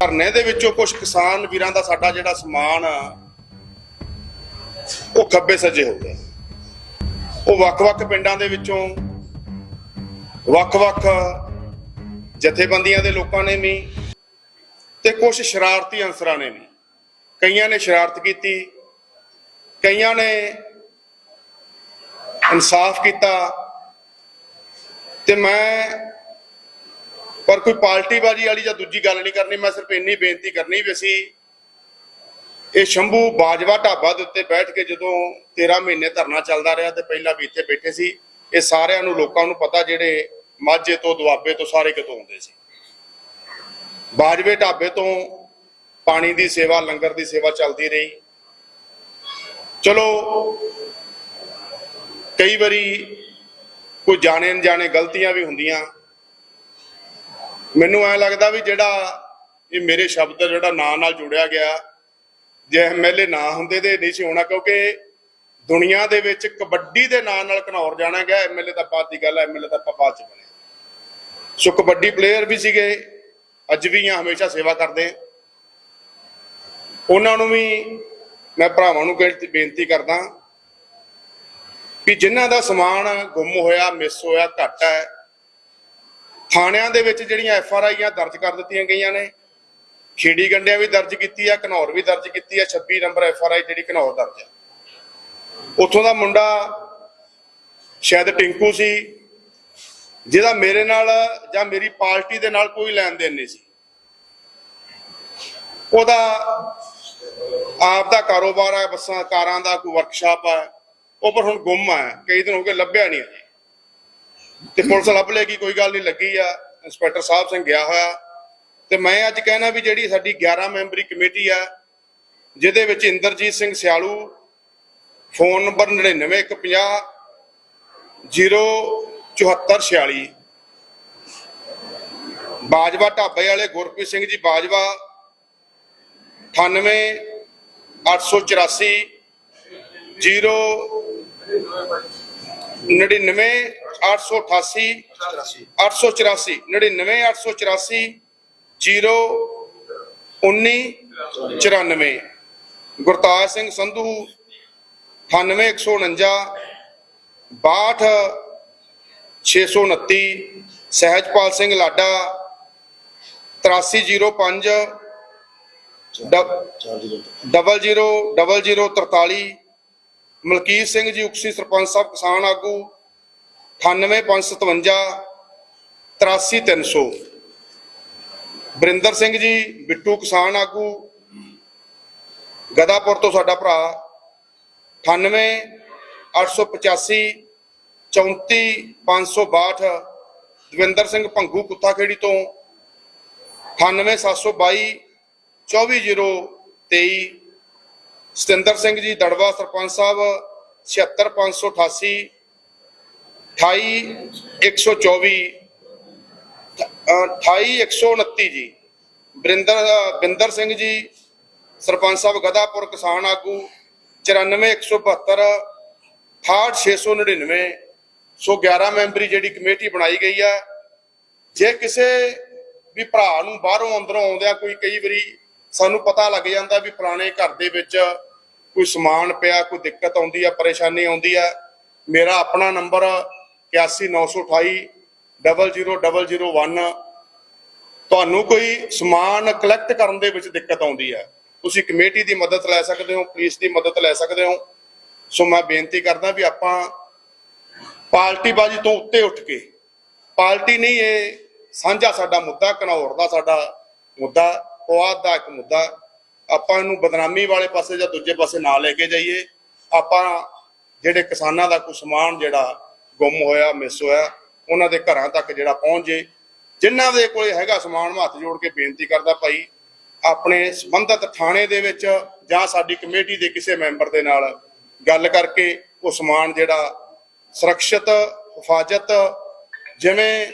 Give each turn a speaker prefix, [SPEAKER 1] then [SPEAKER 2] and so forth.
[SPEAKER 1] ਧਰਨੇ ਦੇ ਵਿੱਚੋਂ ਕੁਝ ਕਿਸਾਨ ਵੀਰਾਂ ਦਾ ਸਾਡਾ ਜਿਹੜਾ ਸਮਾਨ ਆ, ਉਹ ਖੱਬੇ ਸੱਜੇ ਹੋ ਗਿਆ। ਉਹ ਵੱਖ-ਵੱਖ ਪਿੰਡਾਂ ਦੇ ਵਿੱਚੋਂ ਵੱਖ-ਵੱਖ ਜਥੇਬੰਦੀਆਂ ਦੇ ਲੋਕਾਂ ਨੇ ਵੀ ਤੇ ਕੁਝ ਸ਼ਰਾਰਤੀ ਅਨਸਰਾਂ ਨੇ ਵੀ। ਕਈਆਂ ਨੇ ਸ਼ਰਾਰਤ ਕੀਤੀ ਕਈਆਂ ਨੇ ਇਨਸਾਫ ਕੀਤਾ ਤੇ ਮੈਂ ਕੋਈ ਪਾਰਟੀਬਾਜ਼ੀ ਵਾਲੀ ਜਾਂ ਦੂਜੀ ਗੱਲ ਨਹੀਂ ਕਰਨੀ, ਮੈਂ ਸਿਰਫ ਇੰਨੀ ਬੇਨਤੀ ਕਰਨੀ ਵੀ ਅਸੀਂ ਇਹ ਸ਼ੰਭੂ ਬਾਜਵਾ ਢਾਬਾ ਦੇ ਉੱਤੇ ਬੈਠ ਕੇ ਜਦੋਂ 13 ਮਹੀਨੇ ਧਰਨਾ ਚੱਲਦਾ ਰਿਹਾ ਤੇ ਪਹਿਲਾਂ ਵੀ ਇੱਥੇ ਬੈਠੇ ਸੀ, ਇਹ ਸਾਰਿਆਂ ਨੂੰ, ਲੋਕਾਂ ਨੂੰ ਪਤਾ ਜਿਹੜੇ ਮਾਝੇ ਤੋਂ, ਦੁਆਬੇ ਤੋਂ ਸਾਰੇ ਕਿਤੋਂ ਆਉਂਦੇ ਸੀ। ਬਾਜਵੇ ਢਾਬੇ ਤੋਂ ਪਾਣੀ ਦੀ ਸੇਵਾ, ਲੰਗਰ ਦੀ ਸੇਵਾ ਚੱਲਦੀ ਰਹੀ। ਚਲੋ, ਕਈ ਵਾਰੀ ਕੋਈ ਜਾਣੇ ਅਣਜਾਣੇ ਗਲਤੀਆਂ ਵੀ ਹੁੰਦੀਆਂ ਮੈਨੂੰ ਐ ਲੱਗਦਾ ਵੀ ਜਿਹੜਾ ਇਹ ਮੇਰੇ ਸ਼ਬਦ ਜਿਹੜਾ ਨਾਂ ਨਾਲ ਜੁੜਿਆ ਗਿਆ, ਜੇ ਐਮਐਲਏ ਨਾ ਹੁੰਦੇ ਤੇ ਨਹੀਂ ਸੀ ਹੋਣਾ, ਕਿਉਂਕਿ ਦੁਨੀਆ ਦੇ ਵਿੱਚ ਕਬੱਡੀ ਦੇ ਨਾਂ ਨਾਲ ਘਨੌਰ ਜਾਣਾ ਗਿਆ ਐਮਐਲਏ ਤਾਂ ਬਾਅਦ ਦੀ ਗੱਲ ਹੈ ਐਮਐਲਏ ਦਾ ਆਪਾਂ ਬਾਅਦ ਚ ਬਣੇ। ਸੋ ਕਬੱਡੀ ਪਲੇਅਰ ਵੀ ਸੀਗੇ, ਅੱਜ ਵੀ ਆ, ਹਮੇਸ਼ਾ ਸੇਵਾ ਕਰਦੇ ਉਹਨਾਂ ਨੂੰ ਵੀ ਮੈਂ ਭਰਾਵਾਂ ਨੂੰ ਬੇਨਤੀ ਕਰਦਾ ਵੀ ਜਿਨ੍ਹਾਂ ਦਾ ਸਮਾਨ ਗੁੰਮ ਹੋਇਆ, ਮਿਸ ਹੋਇਆ, ਘੱਟ ਹੈ ਥਾਣਿਆਂ ਦੇ ਵਿੱਚ ਜਿਹੜੀਆਂ ਐਫ ਆਰ ਆਈਆਂ ਦਰਜ ਕਰ ਦਿੱਤੀਆਂ ਗਈਆਂ ਨੇ। ਖੇੜੀ ਗੰਡਿਆਂ ਵੀ ਦਰਜ ਕੀਤੀ ਆ, ਘਨੌਰ ਵੀ ਦਰਜ ਕੀਤੀ ਆ 26 ਨੰਬਰ ਐਫ ਆਰ ਆਈ ਜਿਹੜੀ ਘਨੌਰ ਦਰਜ ਆ। ਉੱਥੋਂ ਦਾ ਮੁੰਡਾ ਸ਼ਾਇਦ ਟਿੰਕੂ ਸੀ, ਜਿਹਦਾ ਮੇਰੇ ਨਾਲ ਜਾਂ ਮੇਰੀ ਪਾਰਟੀ ਦੇ ਨਾਲ ਕੋਈ ਲੈਣ ਦੇਣ ਨਹੀਂ ਸੀ। ਉਹਦਾ ਆਪ ਦਾ ਕਾਰੋਬਾਰ ਹੈ ਬੱਸਾਂ, ਕਾਰਾਂ ਦਾ ਕੋਈ ਵਰਕਸ਼ਾਪ ਹੈ ਉਹ ਪਰ ਹੁਣ ਗੁੰਮ ਹੈ ਕਈ ਦਿਨ ਹੋ ਗਏ ਲੱਭਿਆ ਨਹੀਂ ਅਜੇ। ਤੇ ਪੁਲਿਸ ਲੱਭ ਲੇਗੀ, ਕੋਈ ਗੱਲ ਨਹੀਂ, ਲੱਗੀ ਆ। ਇੰਸਪੈਕਟਰ ਸਾਹਿਬ ਸਿੰਘ ਗਿਆ ਹੋਇਆ। ਤੇ ਮੈਂ ਅੱਜ ਕਹਿਣਾ ਵੀ ਜਿਹੜੀ ਸਾਡੀ 11 ਮੈਂਬਰੀ ਕਮੇਟੀ ਆ, ਜਿਹਦੇ ਵਿੱਚ ਇੰਦਰਜੀਤ ਸਿੰਘ ਸਿਆਲੂ, ਫੋਨ ਨੰਬਰ 9950 07446 ਬਾਜਵਾ ਢਾਬੇ ਵਾਲੇ Gurpreet Singh ji Bajwa 98 884 0 99 888 884 99 884 0 19 94 Gurtaj Singh Sandhu 98 149 62 629 Sahajpal Singh Lada 8305 double zero double zero 43 Malkit Singh ji, ਉਕਸੀ ਸਰਪੰਚ ਸਾਹਿਬ, ਕਿਸਾਨ ਆਗੂ 98557 83300 ਬਰਿੰਦਰ ਸਿੰਘ ਜੀ, ਬਿੱਟੂ ਕਿਸਾਨ ਆਗੂ, ਗਦਾਪੁਰ ਤੋਂ ਸਾਡਾ ਭਰਾ 98 885 34 562 ਦਵਿੰਦਰ ਸਿੰਘ ਭੰਗੂ ਕੁੱਤਾਖੇੜੀ ਤੋਂ 98 722 24023 ਸਤਿੰਦਰ ਸਿੰਘ ਜੀ ਦੜਵਾ ਸਰਪੰਚ ਸਾਹਿਬ 76588 28124 28129 ਜੀ। ਬਰਿੰਦਰ, ਬਿੰਦਰ ਸਿੰਘ ਜੀ, ਸਰਪੰਚ ਸਾਹਿਬ ਗਦਾਪੁਰ ਕਿਸਾਨ ਆਗੂ 94172 68699 ਸੋ 11 ਮੈਂਬਰੀ ਜਿਹੜੀ ਕਮੇਟੀ ਬਣਾਈ ਗਈ ਆ ਜੇ ਕਿਸੇ ਵੀ ਭਰਾ ਨੂੰ ਬਾਹਰੋਂ ਅੰਦਰੋਂ ਆਉਂਦਿਆਂ ਕੋਈ ਕਈ ਵਾਰੀ ਸਾਨੂੰ ਪਤਾ ਲੱਗ ਜਾਂਦਾ ਵੀ ਪੁਰਾਣੇ ਘਰ ਦੇ ਵਿੱਚ ਕੋਈ ਸਮਾਨ ਪਿਆ, ਕੋਈ ਦਿੱਕਤ ਆਉਂਦੀ ਆ, ਪਰੇਸ਼ਾਨੀ ਆਉਂਦੀ ਆ, ਮੇਰਾ ਆਪਣਾ ਨੰਬਰ 81928 00001 ਤੁਹਾਨੂੰ ਕੋਈ ਸਮਾਨ ਕਲੈਕਟ ਕਰਨ ਦੇ ਵਿੱਚ ਦਿੱਕਤ ਆਉਂਦੀ ਹੈ ਤੁਸੀਂ ਕਮੇਟੀ ਦੀ ਮਦਦ ਲੈ ਸਕਦੇ ਹੋ, ਪੁਲਿਸ ਦੀ ਮਦਦ ਲੈ ਸਕਦੇ ਹੋ। ਸੋ ਮੈਂ ਬੇਨਤੀ ਕਰਦਾ ਵੀ ਆਪਾਂ ਪਾਰਟੀਬਾਜ਼ੀ ਤੋਂ ਉੱਤੇ ਉੱਠ ਕੇ ਪਾਰਟੀ ਨਹੀਂ, ਇਹ ਸਾਂਝਾ ਸਾਡਾ ਮੁੱਦਾ, ਘਨੌਰ ਦਾ ਸਾਡਾ ਮੁੱਦਾ, ਪੁਆਧ ਦਾ ਇੱਕ ਮੁੱਦਾ ਆਪਾਂ ਇਹਨੂੰ ਬਦਨਾਮੀ ਵਾਲੇ ਪਾਸੇ ਜਾਂ ਦੂਜੇ ਪਾਸੇ ਨਾ ਲੈ ਕੇ ਜਾਈਏ। ਆਪਾਂ ਜਿਹੜੇ ਕਿਸਾਨਾਂ ਦਾ ਕੋਈ ਸਮਾਨ ਜਿਹੜਾ ਗੁੰਮ ਹੋਇਆ, ਮਿਸ ਹੋਇਆ, ਉਹਨਾਂ ਦੇ ਘਰਾਂ ਤੱਕ ਜਿਹੜਾ ਪਹੁੰਚ ਜੇ। ਜਿਨ੍ਹਾਂ ਦੇ ਕੋਲੇ ਹੈਗਾ ਸਮਾਨ, ਮੈਂ ਹੱਥ ਜੋੜ ਕੇ ਬੇਨਤੀ ਕਰਦਾ ਭਾਈ, ਆਪਣੇ ਸੰਬੰਧਤ ਥਾਣੇ ਦੇ ਵਿੱਚ ਜਾਂ ਸਾਡੀ ਕਮੇਟੀ ਦੇ ਕਿਸੇ ਮੈਂਬਰ ਦੇ ਨਾਲ ਗੱਲ ਕਰਕੇ ਉਹ ਸਮਾਨ ਜਿਹੜਾ ਸੁਰੱਖਿਅਤ, ਹਿਫਾਜ਼ਤ, ਜਿਵੇਂ